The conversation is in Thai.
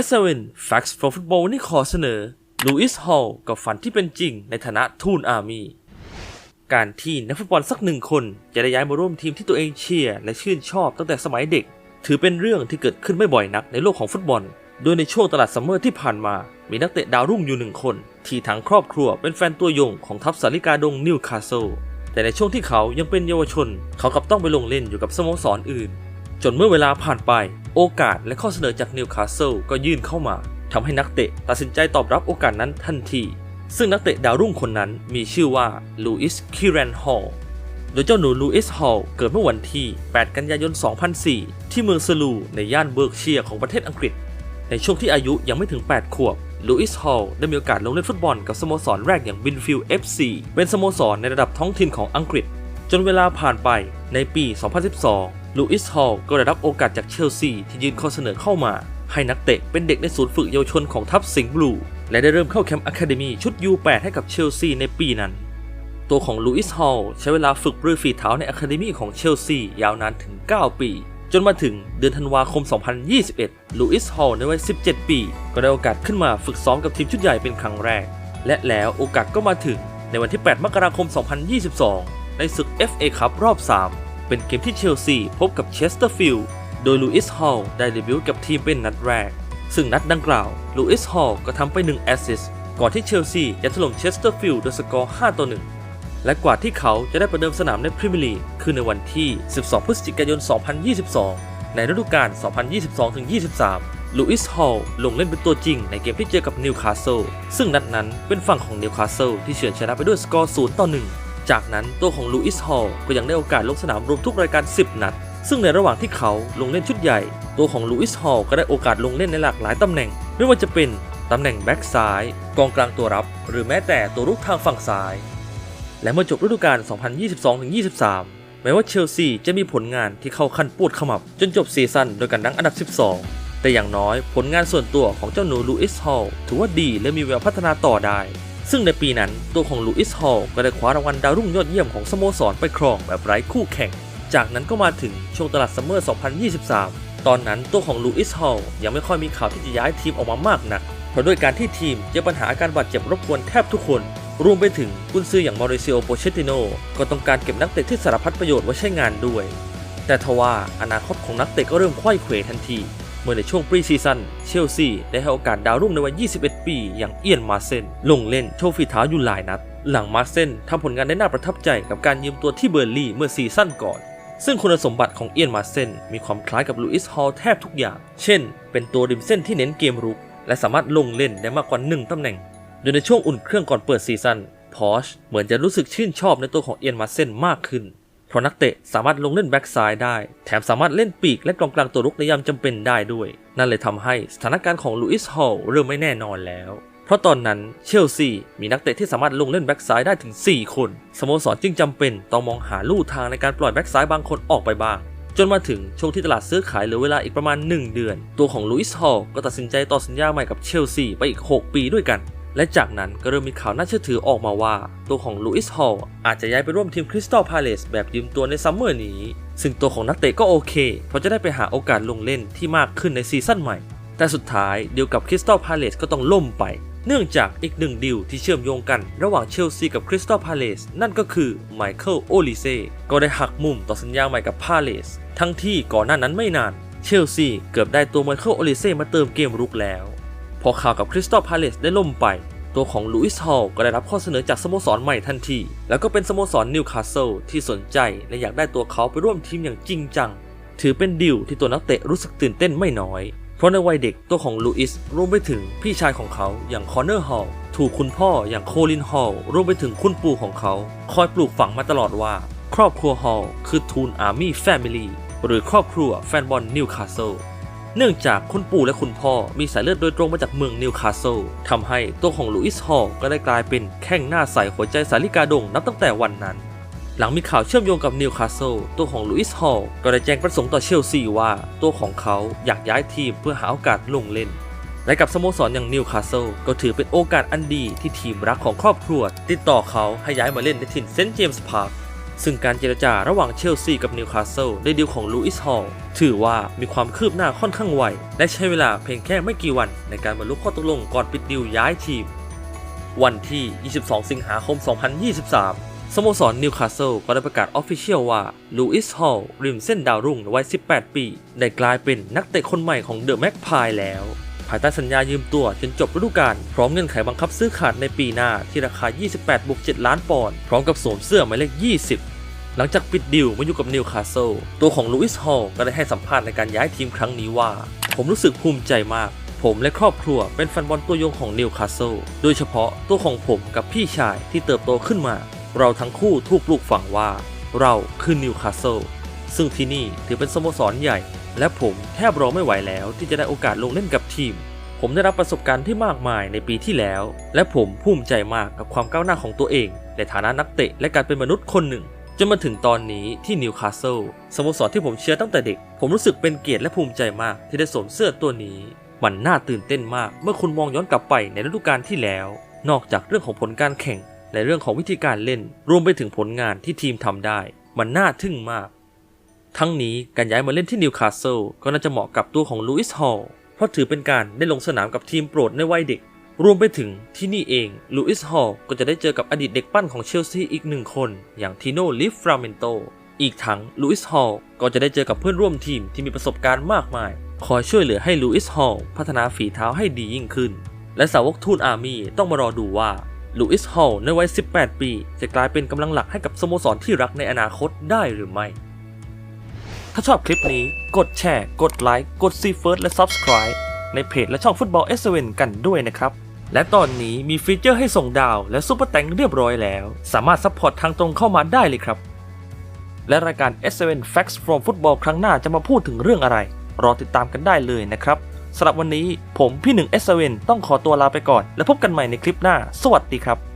S7 Facts for Football วันนี้ขอเสนอลูอิสฮอลกับฝันที่เป็นจริงในฐานะทูนอาร์มีการที่นักฟุตบอลสักหนึ่งคนจะได้ย้ายมาร่วมทีมที่ตัวเองเชียร์และชื่นชอบตั้งแต่สมัยเด็ก ถือเป็นเรื่องที่เกิดขึ้นไม่บ่อยนักในโลกของฟุตบอล โดยในช่วงตลาดซัมเมอร์ที่ผ่านมา มีนักเตะดาวรุ่งอยู่หนึ่งคน ที่ทั้งครอบครัวเป็นแฟนตัวยงของทัพสาริกาดงนิวคาสเซิลแต่ในช่วงที่เขายังเป็นเยาวชน เขากลับต้องไปลงเล่นอยู่กับสโมสรอื่น จนเมื่อเวลาผ่านไป โอกาสและข้อเสนอจากนิวคาสเซิลก็ยื่นเข้ามาทำให้นักเตะตัดสินใจตอบรับโอกาสนั้นทันที ซึ่งนักเตะดาวรุ่งคนนั้นมีชื่อว่าลูอิสคิรันฮอลโดยเจ้าหนูลูอิสฮอลเกิดเมื่อวันที่ 8 กันยายน 2004 ที่เมืองสลูในย่านเบิร์กเชียร์ของประเทศอังกฤษ ในช่วงที่อายุยังไม่ถึง 8 ขวบลูอิสฮอลได้มีโอกาสลงเล่นฟุตบอลกับสโมสรแรกอย่างบินฟิลด์ FC เป็นสโมสรในระดับท้องถิ่นของอังกฤษ จนเวลาผ่านไปในปี 2012 ลูอิสฮอลก็ได้รับโอกาสจากเชลซีที่ยื่นข้อเสนอเข้ามา ให้นักเตะเป็นเด็กในศูนย์ฝึกเยาวชนของทัพสิงห์บลู และได้เริ่มเข้าแคมป์อะคาเดมีชุด U8 ให้กับเชลซีในปีนั้น ตัวของลูอิสฮอลใช้เวลาฝึกปรือฝีเท้าในอะคาเดมีของเชลซียาวนานถึง 9 ปี จนมาถึงเดือนธันวาคม 2021 ลูอิสฮอลในวัย 17 ปี ก็ได้โอกาสขึ้นมาฝึกซ้อมกับทีมชุดใหญ่เป็นครั้งแรก และแล้วโอกาสก็มาถึงในวันที่ 8 มกราคม 2022 ในศึก FA คัพรอบ 3 เป็นเกมที่เชลซีพบกับเชสเตอร์ฟิลด์โดยลูอิสฮอลได้เดบิวต์กับทีมเป็นนัดแรก ซึ่งนัดดังกล่าวลูอิสฮอลก็ทำไป1แอสซิสต์ก่อนที่เชลซีจะถล่มเชสเตอร์ฟิลด์โดยสกอร์ 5 ต่อ 1 และกว่าที่เขาจะได้ประเดิมสนามในพรีเมียร์ลีกคือในวันที่ 12 พฤศจิกายน 2022 ในฤดูกาล 2022-23 ลูอิสฮอลลงเล่นเป็นตัวจริงในเกมที่เจอกับนิวคาสเซิลซึ่งนัดนั้นเป็นฝั่งของนิวคาสเซิลที่เฉือนชนะไปด้วยสกอร์ 0 ต่อ 1 จากนั้นตัวของลูอิสฮอลก็ยังได้โอกาสลงสนามรวมทุกรายการ 10 นัด ซึ่งในระหว่างที่เขาลงเล่นชุดใหญ่ ตัวของลูอิสฮอลก็ได้โอกาสลงเล่นในหลากหลายตำแหน่ง ไม่ว่าจะเป็นตำแหน่งแบ็กซ้าย กองกลางตัวรับ หรือแม้แต่ตัวรุกทางฝั่งซ้าย และเมื่อจบฤดูกาล 2022-23 แม้ว่าเชลซีจะมีผลงานที่เข้าขั้นปวดขมับจนจบซีซั่นโดยการดังอันดับ 12 แต่อย่างน้อยผลงานส่วนตัวของเจ้าหนูลูอิสฮอลถือว่าดีและมีแววพัฒนาต่อได้ ซึ่งในปีนั้นตัวของลูอิสฮอลก็ได้คว้ารางวัลดาวรุ่งยอดเยี่ยมของสโมสรไปครองแบบไร้คู่แข่ง จากนั้นก็มาถึงช่วงตลาดซัมเมอร์ 2023 ตอนนั้นตัวของลูอิสฮอลยังไม่ค่อยมีข่าวที่จะย้ายทีมออกมามากนัก เพราะด้วยการที่ทีมเจอปัญหาอาการบาดเจ็บรบกวนแทบทุกคน รวมไปถึงกุนซืออย่างมาริซิโอโปเชติโนก็ต้องการเก็บนักเตะที่สารพัดประโยชน์ไว้ใช้งานด้วย แต่ทว่าอนาคตของนักเตะก็เริ่มควยเขวทันที เมื่อในช่วงปรีซีซั่นเชลซีได้ให้โอกาสดาวรุ่งในวัย 21 ปี อย่างเอียนมาเซนลงเล่นโชว์ฝีเท้าอยู่หลายนัด หลังมาเซนทำผลงานได้น่าประทับใจกับการยืมตัวที่เบอร์ลี่เมื่อซีซั่นก่อน ซึ่งคุณสมบัติของเอียนมาเซนมีความคล้ายกับลูอิสฮอลแทบทุกอย่าง เช่น เป็นตัวริมเส้นที่เน้นเกมรุก และสามารถลงเล่นได้มากกว่าหนึ่งตำแหน่ง โดยในช่วงอุ่นเครื่องก่อนเปิดซีซั่นพอชเหมือนจะรู้สึกชื่นชอบในตัวของเอียนมาเซนมากขึ้น เพราะนักเตะสามารถลงเล่นแบ็กซ้ายได้ แถมสามารถเล่นปีกและกองกลางตัวรุกในยามจำเป็นได้ด้วย นั่นเลยทำให้สถานการณ์ของลูอิสฮอลเริ่มไม่แน่นอนแล้ว เพราะตอนนั้นเชลซีมีนักเตะที่สามารถลงเล่นแบ็กซ้ายได้ถึง 4 คน สโมสรจึงจำเป็นต้องมองหาลู่ทางในการปล่อยแบ็กซ้ายบางคนออกไปบ้าง จนมาถึงช่วงที่ตลาดซื้อขายเหลือเวลาอีกประมาณ 1 เดือน ตัวของลูอิสฮอลก็ตัดสินใจต่อสัญญาใหม่กับเชลซีไปอีก 6 ปีด้วยกัน และจากนั้นก็เริ่มมีข่าวน่าเชื่อถือออกมาว่า ตัวของลูอิสฮอลอาจจะย้ายไปร่วมทีมคริสตัลพาเลสแบบยืมตัวในซัมเมอร์นี้ ซึ่งตัวของนักเตะก็โอเค เพราะจะได้ไปหาโอกาสลงเล่นที่มากขึ้นในซีซั่นใหม่ แต่สุดท้ายดีลกับคริสตัลพาเลสก็ต้องล่มไป เนื่องจากอีกหนึ่งดีลที่เชื่อมโยงกันระหว่างเชลซีกับคริสตัลพาเลสนั่นก็คือไมเคิลโอลิเซ่ก็ได้หักมุมต่อสัญญาใหม่กับพาเลสทั้งที่ก่อนหน้านั้นไม่นานเชลซีเกือบได้ตัวไมเคิลโอลิเซ่มาเติมเกมรุกแล้ว พอข่าวกับคริสตัลพาเลสได้ล่มไป ตัวของลูอิสฮอลก็ได้รับข้อเสนอจากสโมสรใหม่ทันที แล้วก็เป็นสโมสรนิวคาสเซิลที่สนใจและอยากได้ตัวเขาไปร่วมทีมอย่างจริงจัง ถือเป็นดีลที่ตัวนักเตะรู้สึกตื่นเต้นไม่น้อย เพราะในวัยเด็กตัวของลูอิสรวมไปถึงพี่ชายของเขาอย่างคอนเนอร์ฮอลถูกคุณพ่ออย่างโคลินฮอลรวมไปถึงคุณปู่ของเขา คอยปลูกฝังมาตลอดว่า ครอบครัวฮอลคือทูนอาร์มี่แฟมิลี่หรือครอบครัวแฟนบอลนิวคาสเซิล เนื่องจากคุณปู่และคุณพ่อมีสายเลือดโดยตรงมาจากเมืองนิวคาสเซิลทำให้ตัวของลูอิสฮอลก็ได้กลายเป็นแข้งหน้าใสหัวใจสาลิกาดงนับตั้งแต่วันนั้น หลังมีข่าวเชื่อมโยงกับนิวคาสเซิลตัวของลูอิสฮอลก็ได้แจ้งประสงค์ต่อเชลซีว่า ตัวของเขาอยากย้ายทีมเพื่อหาโอกาสลงเล่น และกับสโมสรอย่างนิวคาสเซิลก็ถือเป็นโอกาสอันดีที่ทีมรักของครอบครัว ติดต่อเขาให้ย้ายมาเล่นในถิ่นเซนต์เจมส์พาร์ค ซึ่งการเจรจาระหว่างเชลซีกับนิวคาสเซิลในดีลของลูอิสฮอลถือว่ามีความคืบหน้าค่อนข้างไว และใช้เวลาเพียงแค่ไม่กี่วันในการบรรลุข้อตกลงก่อนปิดดีลย้ายทีม วันที่ 22 สิงหาคม 2023สโมสรนิวคาสเซิลก็ได้ประกาศออฟฟิเชียลว่าลูอิสฮอลริมเส้นดาวรุ่งวัย 18 ปี ได้กลายเป็นนักเตะคนใหม่ของเดอะแม็กพายแล้ว ภายใต้สัญญายืมตัวจนจบฤดูกาลพร้อมเงื่อนไขบังคับซื้อขาดในปีหน้าที่ราคา 28บวก7ล้านปอนด์พร้อมกับสวมเสื้อหมายเลข 20 หลังจากปิดดิวมาอยู่กับนิวคาสเซิลตัวของลูอิสฮอลก็ได้ให้สัมภาษณ์ในการย้ายทีมครั้งนี้ว่า ผมรู้สึกภูมิใจมาก ผมและครอบครัวเป็นแฟนบอลตัวยงของนิวคาสเซิลโดยเฉพาะตัวของผมกับพี่ชายที่เติบโตขึ้นมา เราทั้งคู่ถูกปลูกฝังว่า เราคือนิวคาสเซิลซึ่งที่นี่ถือเป็นสโมสรใหญ่ และผมแทบรอไม่ไหวแล้วที่จะได้โอกาสลงเล่นกับทีม ผมได้รับประสบการณ์ที่มากมายในปีที่แล้ว และผมภูมิใจมากกับความก้าวหน้าของตัวเอง ในฐานะนักเตะและการเป็นมนุษย์คนหนึ่ง จนมาถึงตอนนี้ที่นิวคาสเซิลสโมสรที่ผมเชียร์ตั้งแต่เด็ก ผมรู้สึกเป็นเกียรติและภูมิใจมากที่ได้สวมเสื้อตัวนี้ มันน่าตื่นเต้นมากเมื่อคุณมองย้อนกลับไปในฤดูกาลที่แล้ว นอกจากเรื่องของผลการแข่งและเรื่องของวิธีการเล่น รวมไปถึงผลงานที่ทีมทำได้ มันน่าทึ่งมาก ทั้งนี้การย้ายมาเล่นที่นิวคาสเซิลก็น่าจะเหมาะกับตัวของลูอิสฮอลเพราะถือเป็นการได้ลงสนามกับทีมโปรดในวัยเด็ก รวมไปถึงที่นี่เองลูอิสฮอลก็จะได้เจอกับอดีตเด็กปั้นของเชลซีอีกหนึ่งคน อย่างทิโนลิฟราเมนโตอีกทั้งลูอิสฮอลก็จะได้เจอกับเพื่อนร่วมทีมที่มีประสบการณ์มากมาย คอยช่วยเหลือให้ลูอิสฮอลพัฒนาฝีเท้าให้ดียิ่งขึ้น และสาวกทูนอาร์มี่ต้องมารอดูว่าลูอิสฮอลในวัย 18 ปี จะกลายเป็นกำลังหลักให้กับสโมสรที่รักในอนาคตได้หรือไม่ ถ้าชอบคลิปนี้กดแชร์ กดไลค์ กดซีเฟิร์สและ Subscribe ในเพจและช่องฟุตบอลเอสเวนกันด้วยนะครับ และตอนนี้มีฟีเจอร์ให้ส่งดาวและซุปเปอร์แตงเรียบร้อยแล้ว สามารถซัพพอร์ตทางตรงเข้ามาได้เลยครับ และรายการ S7 Facts from Football ครั้งหน้าจะมาพูดถึงเรื่องอะไร รอติดตามกันได้เลยนะครับสำหรับวันนี้ผมพี่หนึ่ง S7 ต้องขอตัวลาไปก่อน และพบกันใหม่ในคลิปหน้า สวัสดีครับ